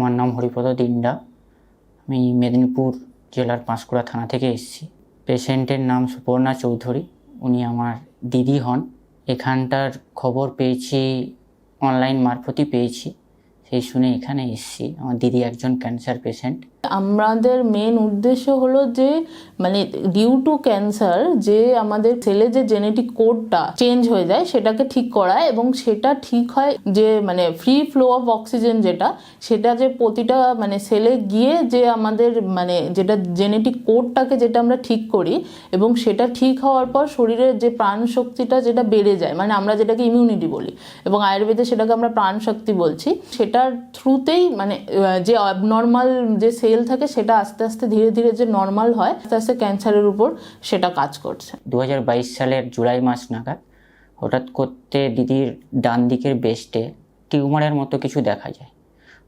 আমার নাম হরিপদ দিন্ডা। আমি মেদিনীপুর জেলার পাঁশকুড়া থানা থেকে এসেছি। পেশেন্টের নাম সুপর্ণা চৌধুরী। উনি আমার দিদি হন। এখানটার খবর পেয়েছি, অনলাইন মারফতই পেয়েছি। সেই শুনে এখানে এসেছি। আমার দিদি একজন ক্যান্সার পেশেন্ট আমাদের মেন উদ্দেশ্য হলো যে মানে ডিউ টু ক্যান্সার যে আমাদের ছেলে যে জেনেটিক কোডটা চেঞ্জ হয়ে যায়, সেটাকে ঠিক করা এবং সেটা ঠিক হয় যে মানে ফ্রি ফ্লো অফ অক্সিজেন যেটা, সেটা যে প্রতিটা মানে সেলে গিয়ে যে আমাদের মানে যেটা জেনেটিক কোডটাকে যেটা আমরা ঠিক করি এবং সেটা ঠিক হওয়ার পর শরীরের যে প্রাণ শক্তিটা যেটা বেড়ে যায় মানে আমরা যেটাকে ইমিউনিটি বলি এবং আয়ুর্বেদে সেটাকে আমরা প্রাণ শক্তি বলছি সেটার থ্রুতেই মানে যে নর্মাল যে সেল থাকে সেটা আস্তে আস্তে ধীরে ধীরে যে নর্মাল হয়, আস্তে আস্তে ক্যান্সারের উপর সেটা কাজ করছে। দু হাজার বাইশ সালের জুলাই মাস নাগাদ হঠাৎ করতে দিদির ডান দিকের বেস্টে টিউমারের মতো কিছু দেখা যায়।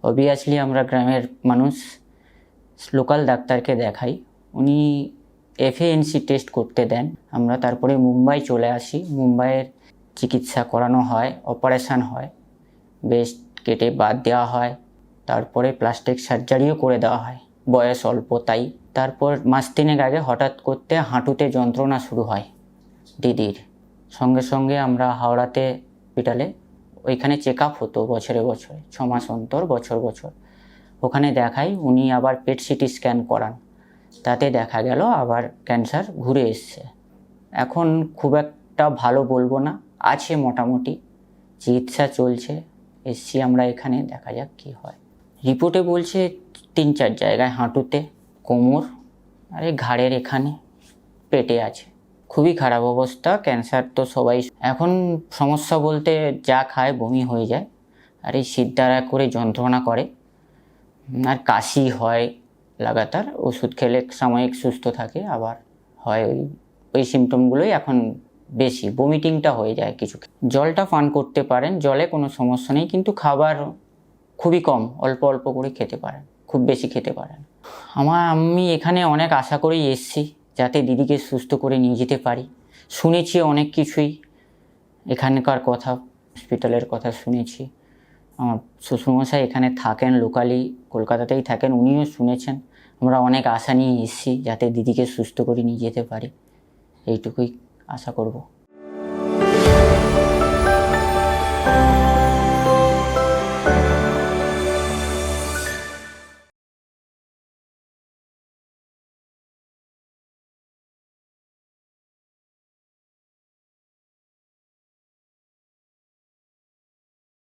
অবভিয়াসলি আমরা গ্রামের মানুষ লোকাল ডাক্তারকে দেখাই। উনি এফএএনসি টেস্ট করতে দেন। আমরা তারপরে মুম্বাই চলে আসি। মুম্বাইয়ের চিকিৎসা করানো হয় অপারেশান হয়। বেস্ট কেটে বাদ দেওয়া হয়। তারপরে প্লাস্টিক সার্জারিও করে দেওয়া হয়। বয়স অল্প, তাই তারপর মাস তিনেক আগে হঠাৎ করতে হাঁটুতে যন্ত্রণা শুরু হয় দিদির। সঙ্গে সঙ্গে আমরা হাওড়াতে হসপিটালে ওইখানে চেক আপ হতো বছরে বছরে, ছ মাস অন্তর, বছর বছর। ওখানে দেখাই উনি আবার পেট সিটি স্ক্যান করান। তাতে দেখা গেল আবার ক্যান্সার ঘুরে এসছে। এখন খুব একটা ভালো বলব না, আছে মোটামুটি, চিকিৎসা চলছে। এসছি আমরা এখানে, দেখা যাক কী হয়। রিপোর্টে বলছে তিন চার জায়গায় হাঁটুতে কোমর, আর এই ঘাড়ের এখানে পেটে আছে। খুবই খারাপ অবস্থা ক্যান্সার তো সবাই এখন সমস্যা বলতে যা খায় বমি হয়ে যায়। আর এই সিদ্ধারা করে যন্ত্রণা করে। আর কাশি হয় লাগাতার, ওষুধ খেলে সাময়িক সুস্থ থাকে, আবার হয় ওই ওই সিমটমগুলোই এখন বেশি বমিটিংটা হয়ে যায় কিছু জলটা পান করতে পারেন, জলে কোনো সমস্যা নেই, কিন্তু খাবার খুবই কম, অল্প অল্প করে খেতে পারেন, খুব বেশি খেতে পারেন। আমার আমি এখানে অনেক আশা করেই এসেছি যাতে দিদিকে সুস্থ করে নিয়ে যেতে পারি। শুনেছি অনেক কিছুই, এখানকার কথা হসপিটালের কথা শুনেছি। আমার শ্বশুরমশাই এখানে থাকেন লোকালি কলকাতাতেই থাকেন, উনিও শুনেছেন। আমরা অনেক আশা নিয়ে এসেছি যাতে দিদিকে সুস্থ করে নিয়ে যেতে পারি। এইটুকুই। আশা করব